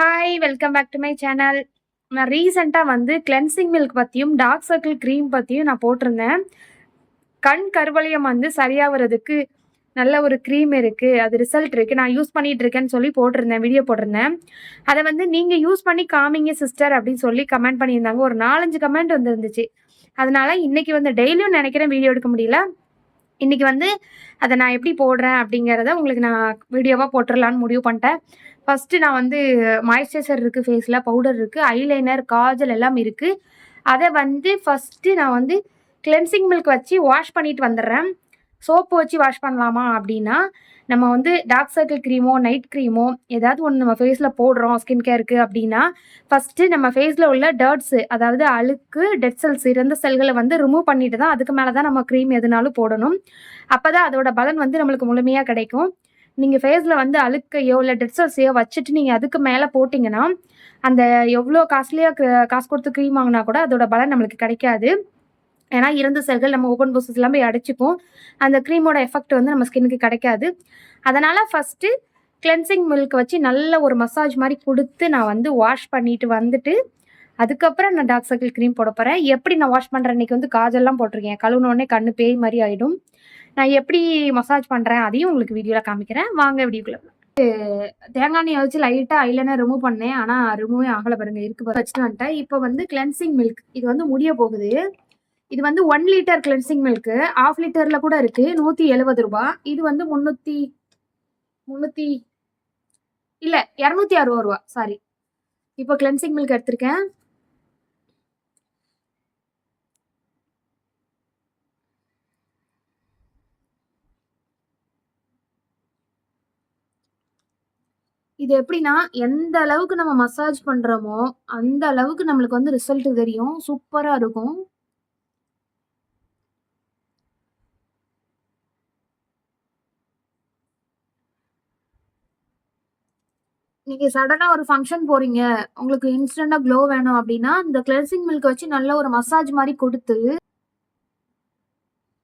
Hi welcome back to my channel நான் ரீசெண்டாக வந்து கிளென்சிங் மில்க் பற்றியும் டார்க் சர்க்கிள் க்ரீம் பற்றியும் நான் போட்டிருந்தேன். கண் கருவளையம் வந்து சரியாகிறதுக்கு நல்ல ஒரு க்ரீம் இருக்குது அது ரிசல்ட் இருக்குது நான் யூஸ் பண்ணிகிட்டு இருக்கேன்னு சொல்லி போட்டிருந்தேன் வீடியோ போட்டிருந்தேன். அதை வந்து நீங்கள் யூஸ் பண்ணி காமிங்க சிஸ்டர் அப்படின்னு சொல்லி கமெண்ட் பண்ணியிருந்தாங்க. ஒரு நாலஞ்சு கமெண்ட் வந்துருந்துச்சு. அதனால இன்றைக்கி வந்து டெய்லியும் நினைக்கிறேன் வீடியோ எடுக்க முடியல. இன்றைக்கி வந்து அதை நான் எப்படி போடுறேன் அப்படிங்கிறத உங்களுக்கு நான் வீடியோவாக போட்டுடலான்னு முடிவு பண்ணிட்டேன். ஃபஸ்ட்டு நான் வந்து மாய்ஸ்சரைசர் இருக்குது ஃபேஸில் பவுடர் இருக்குது ஐலைனர் காஜல் எல்லாம் இருக்குது அதை வந்து ஃபஸ்ட்டு நான் வந்து கிளென்சிங் மில்க் வச்சு வாஷ் பண்ணிட்டு வந்துடுறேன். சோப்பு வச்சு வாஷ் பண்ணலாமா அப்படின்னா நம்ம வந்து டார்க் சர்க்கிள் க்ரீமோ நைட் க்ரீமோ ஏதாவது ஒன்று நம்ம ஃபேஸில் போடுறோம் ஸ்கின் கேருக்கு அப்படின்னா ஃபஸ்ட்டு நம்ம ஃபேஸில் உள்ள டர்ட்ஸு அதாவது அழுக்கு டெட் செல்ஸ் இறந்த செல்களை வந்து ரிமூவ் பண்ணிட்டு தான் அதுக்கு மேலே தான் நம்ம க்ரீம் எதுனாலும் போடணும். அப்போ தான் அதோட பலன் வந்து நம்மளுக்கு முழுமையாக கிடைக்கும். நீங்கள் ஃபேஸில் வந்து அழுக்கையோ இல்லை டெட் வச்சுட்டு நீங்கள் அதுக்கு மேலே போட்டிங்கன்னா அந்த எவ்வளோ காஸ்ட்லியாக காசு கொடுத்து க்ரீம் வாங்கினா கூட அதோட பலன் நம்மளுக்கு கிடைக்காது. ஏன்னா இறந்த செல்கள் நம்ம ஓப்பன் போசஸ் எல்லாம் போய் அடைச்சிப்போம். அந்த க்ரீமோட எஃபெக்ட் வந்து நம்ம ஸ்கின்னுக்கு கிடைக்காது. அதனால் ஃபஸ்ட்டு கிளென்சிங் மில்க் வச்சு நல்ல ஒரு மசாஜ் மாதிரி கொடுத்து நான் வந்து வாஷ் பண்ணிட்டு வந்துட்டு அதுக்கப்புறம் நான் டார்க் சர்க்கிள் க்ரீம் போட போகிறேன் எப்படி நான் வாஷ் பண்ணுறேன் இன்னைக்கு வந்து காஜெல்லாம் போட்டிருக்கேன். கழுவுனோடனே கண்ணு பேய் மாதிரி ஆகிடும் நான் எப்படி மசாஜ் பண்ணுறேன் அதையும் உங்களுக்கு வீடியோவில் காமிக்கிறேன். வாங்க வீடியோக்குள்ள தேங்காய் எண்ணெய் வச்சு லைட்டாக ஐலைனர் ரிமூவ் பண்ணேன். ஆனால் ரிமூவே ஆகலை பாருங்க இருக்கு வச்சுட்டு வந்துட்டேன். இப்போ வந்து கிளென்சிங் மில்க் இது வந்து முடிய போகுது. இது வந்து one litre cleansing milk half லிட்டரில் கூட இருக்கு. நூற்றி எழுபது ரூபா. இது வந்து முந்நூற்றி முந்நூற்றி இல்லை இரநூத்தி அறுபது ரூபா. சாரி இப்போ கிளென்சிங் மில்க் எடுத்திருக்கேன். இது எப்படின்னா எந்த அளவுக்கு நம்ம மசாஜ் பண்றோமோ அந்த அளவுக்கு நம்மளுக்கு வந்து ரிசல்ட் தெரியும். சூப்பரா இருக்கும். நீங்க சடனா ஒரு ஃபங்க்ஷன் போறீங்க. உங்களுக்கு இன்ஸ்டன்டா க்ளோ வேணும் அப்படின்னா இந்த கிளென்சிங் மில்க் வச்சு நல்ல ஒரு மசாஜ் மாதிரி கொடுத்து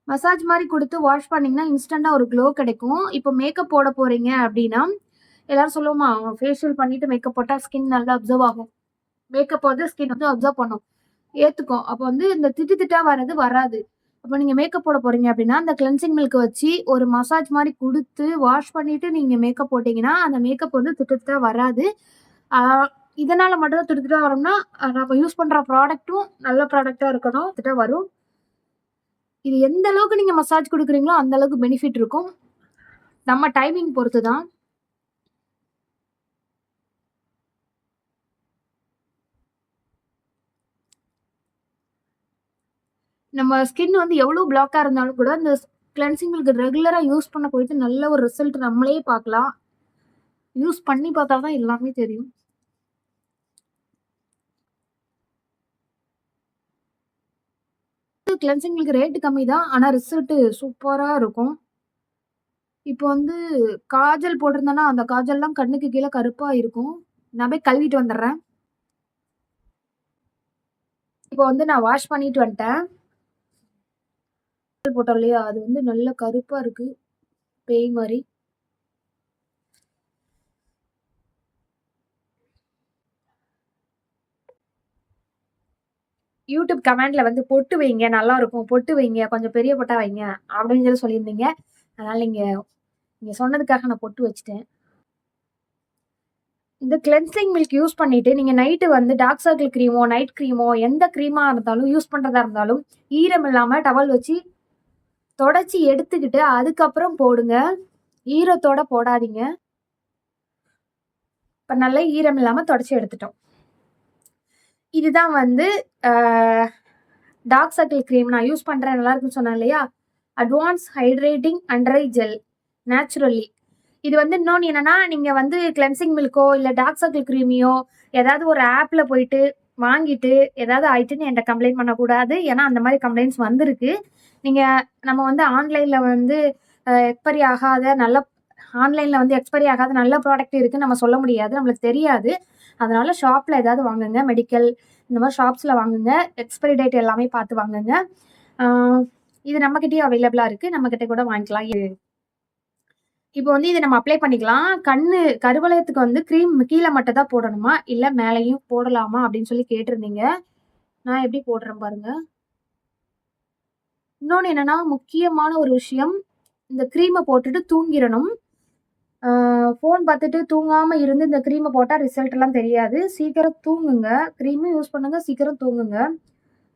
மசாஜ் மாதிரி கொடுத்து வாஷ் பண்ணீங்கன்னா இன்ஸ்டண்ட்டாக ஒரு க்ளோ கிடைக்கும். இப்போ மேக்கப் போட போகிறீங்க அப்படின்னா எல்லாரும் சொல்லுவோமா ஃபேஷியல் பண்ணிட்டு மேக்கப் போட்டால் ஸ்கின் நல்லா அப்சர்வ் ஆகும். மேக்கப் வந்து ஸ்கின் வந்து அப்சர்வ் பண்ணும். ஏற்றுக்கும் அப்போ வந்து இந்த திட்டு திட்டா வர்றது வராது. அப்போ நீங்கள் மேக்கப் போட போறீங்க அப்படின்னா அந்த கிளென்சிங் மில்க் வச்சு ஒரு மசாஜ் மாதிரி கொடுத்து வாஷ் பண்ணிட்டு நீங்கள் மேக்கப் போட்டிங்கன்னா அந்த மேக்கப் வந்து திட்டு திட்டா வராது. இதனால் இதனால மட்டும் தான் திட்டு திட்டா வரோம்னா நம்ம யூஸ் பண்ணுற ப்ராடக்ட்டும் நல்ல ப்ராடக்டாக இருக்கணும். திட்டா வரும். இது எந்த அளவுக்கு நீங்கள் மசாஜ் கொடுக்குறீங்களோ அந்த அளவுக்கு பெனிஃபிட் இருக்கும். நம்ம டைமிங் பொறுத்து தான் நம்ம ஸ்கின் வந்து எவ்வளோ பிளாக்காக இருந்தாலும் கூட அந்த கிளென்சிங்களுக்கு ரெகுலராக யூஸ் பண்ண போயிட்டு நல்ல ஒரு ரிசல்ட் நம்மளே பார்க்கலாம். யூஸ் பண்ணி பார்த்தா தான் எல்லாமே தெரியும். கிளென்சிங்களுக்கு ரேட்டு கம்மி தான் ஆனால் ரிசல்ட்டு சூப்பராக இருக்கும். இப்போ வந்து காஜல் போட்டிருந்தேன்னா அந்த காஜல்லாம் கண்ணுக்கு கீழே கருப்பாக இருக்கும். நான் போய் கழுவிட்டு வந்துடுறேன். இப்போ வந்து நான் வாஷ் பண்ணிட்டு வந்துட்டேன். போட்டோம் இல்லையா? அது வந்து நல்ல கருப்பா இருக்கு. பேய் மாதிரி. யூடியூப் கமெண்ட்ல வந்து பொட்டு வைங்க நல்லா இருக்கும் பொட்டு வைங்க கொஞ்சம் பெரிய பொட்டா வைங்க அப்படின்னு சொல்லி சொல்லியிருந்தீங்க. அதனால நீங்க நீங்க சொன்னதுக்காக நான் பொட்டு வச்சுட்டேன். இந்த கிளென்சிங் மில்க் யூஸ் பண்ணிட்டு நீங்க நைட்டு வந்து டார்க் சர்க்கிள் க்ரீமோ நைட் க்ரீமோ எந்த க்ரீமா இருந்தாலும் யூஸ் பண்றதா இருந்தாலும் ஈரம் இல்லாம டவல் வச்சு தொடச்சி எடுத்துக்கிட்டு அதுக்கப்புறம் போடுங்க. ஈரத்தோட போடாதீங்க. இப்போ நல்லா ஈரம் இல்லாமல் தொடச்சி எடுத்துட்டோம். இதுதான் வந்து டார்க் சர்க்கிள் க்ரீம் நான் யூஸ் பண்ணுறேன் நல்லா இருக்குன்னு சொன்னேன் இல்லையா? Advance hydrating under eye gel naturally இது வந்து இன்னொன்று என்னன்னா நீங்கள் வந்து கிளென்சிங் மில்க்கோ இல்லை டார்க் சர்க்கிள் க்ரீமியோ ஏதாவது ஒரு ஆப்பில் போயிட்டு வாங்கிட்டு ஏதாவது ஆயிட்டுன்னு என்கிட்ட கம்ப்ளைண்ட் பண்ணக்கூடாது. ஏன்னா அந்த மாதிரி கம்ப்ளைண்ட்ஸ் வந்திருக்கு. நீங்கள் நம்ம வந்து ஆன்லைனில் வந்து எக்ஸ்பைரி ஆகாத நல்ல ஆன்லைனில் வந்து எக்ஸ்பைரி ஆகாத நல்ல ப்ராடக்ட் இருக்குன்னு நம்ம சொல்ல முடியாது நம்மளுக்கு தெரியாது அதனால ஷாப்பில் ஏதாவது வாங்குங்க மெடிக்கல் இந்த மாதிரி ஷாப்ஸில் வாங்குங்க எக்ஸ்பைரி டேட் எல்லாமே பார்த்து வாங்குங்க இது நம்மக்கிட்டேயும் அவைலபிளாக இருக்குது நம்மக்கிட்ட கூட வாங்கிக்கலாம் இப்போ வந்து இதை நம்ம அப்ளை பண்ணிக்கலாம். கண்ணு கருவளையத்துக்கு வந்து க்ரீம் கீழே மட்டும் தான் போடணுமா? இல்லை மேலேயும் போடலாமா? அப்படின்னு சொல்லி கேட்டிருந்தீங்க. நான் எப்படி போடுறேன் பாருங்கள் இன்னொன்று என்னென்னா முக்கியமான ஒரு விஷயம். இந்த க்ரீமை போட்டுட்டு தூங்கிடணும் ஃபோன் பார்த்துட்டு தூங்காமல் இருந்து இந்த க்ரீமை போட்டால் ரிசல்ட்லாம் தெரியாது. சீக்கிரம் தூங்குங்க. க்ரீமும் யூஸ் பண்ணுங்கள் சீக்கிரம் தூங்குங்க.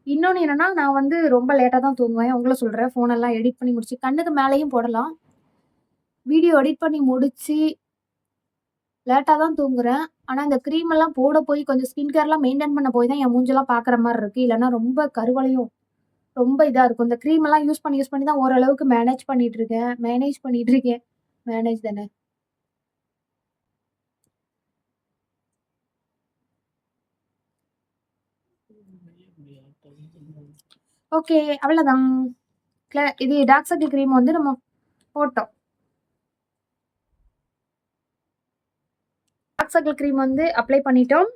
இன்னொன்று என்னன்னா, நான் வந்து ரொம்ப லேட்டாக தான் தூங்குவேன். உங்களை சொல்கிறேன் ஃபோனெல்லாம் எடிட் பண்ணி முடிச்சு கண்ணுக்கு மேலேயும் போடலாம். வீடியோ எடிட் பண்ணி முடித்து லேட்டாக தான் தூங்குறேன். ஆனால் இந்த க்ரீமெல்லாம் எல்லாம் போட போய் கொஞ்சம் ஸ்கின் கேர்லாம் மெயின்டைன் பண்ண போய் தான் என் மூஞ்செல்லாம் பார்க்குற மாதிரி இருக்குது இல்லைன்னா ரொம்ப கருவலையும் ரொம்ப இதா இருக்கும். இந்த கிரீம் எல்லாம் யூஸ் பண்ணி யூஸ் பண்ணி தான் ஓரளவுக்கு மேனேஜ் பண்ணிட்டு இருக்கேன். மேனேஜ் பண்ணிட்டு இருக்கேன். மேனேஜ் தானே. ஓகே. அவ்வளதான். க்ள இது டார்க் சர்க்கிள் கிரீம் வந்து நம்ம போட்டோம். டார்க் சர்க்கிள் கிரீம் வந்து அப்ளை பண்ணிட்டோம்.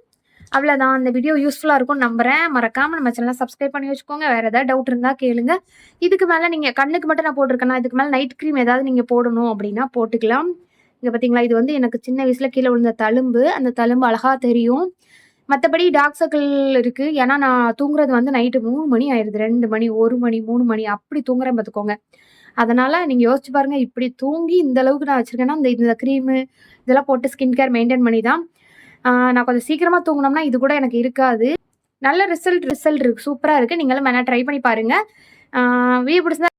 அவ்வளோதான் அந்த வீடியோ யூஸ்ஃபுல்லாக இருக்கும்னு நம்புறேன். மறக்காமல் நம்ம சேனல சப்ஸ்கிரைப் பண்ணி வச்சுக்கோங்க. வேறு ஏதாவது டவுட் இருந்தால் கேளுங்க. இதுக்கு மேலே நீங்கள் கண்ணுக்கு மட்டும் நான் போட்டிருக்கேன்னா இதுக்கு மேலே நைட் க்ரீம் ஏதாவது நீங்கள் போடணும் அப்படின்னா போட்டுக்கலாம். இங்கே பார்த்தீங்களா, இது வந்து எனக்கு சின்ன வயசில் கீழே விழுந்த தழும்பு. அந்த தழும்பு அழகாக தெரியும். மற்றபடி டார்க் சர்க்கிள் இருக்குது ஏன்னா, நான் தூங்குறது வந்து நைட்டு மூணு மணி ஆயிருது. ரெண்டு மணி, ஒரு மணி, மூணு மணி அப்படி தூங்குறேன் பார்த்துக்கோங்க. அதனால் நீங்கள் யோசிச்சு பாருங்கள் இப்படி தூங்கி இந்த அளவுக்கு நான் வச்சுருக்கேன்னா இந்த இந்த க்ரீமு இதெல்லாம் போட்டு ஸ்கின் கேர் மெயின்டைன் பண்ணி தான். நான் கொஞ்சம் சீக்கிரமா தூங்குனோம்னா, இது கூட எனக்கு இருக்காது. நல்ல ரிசல்ட் ரிசல்ட் இருக்கு. சூப்பரா இருக்கு. நீங்களும் வேணால் ட்ரை பண்ணி பாருங்க. ஆ வீடியோ பிடிச்சிருந்தா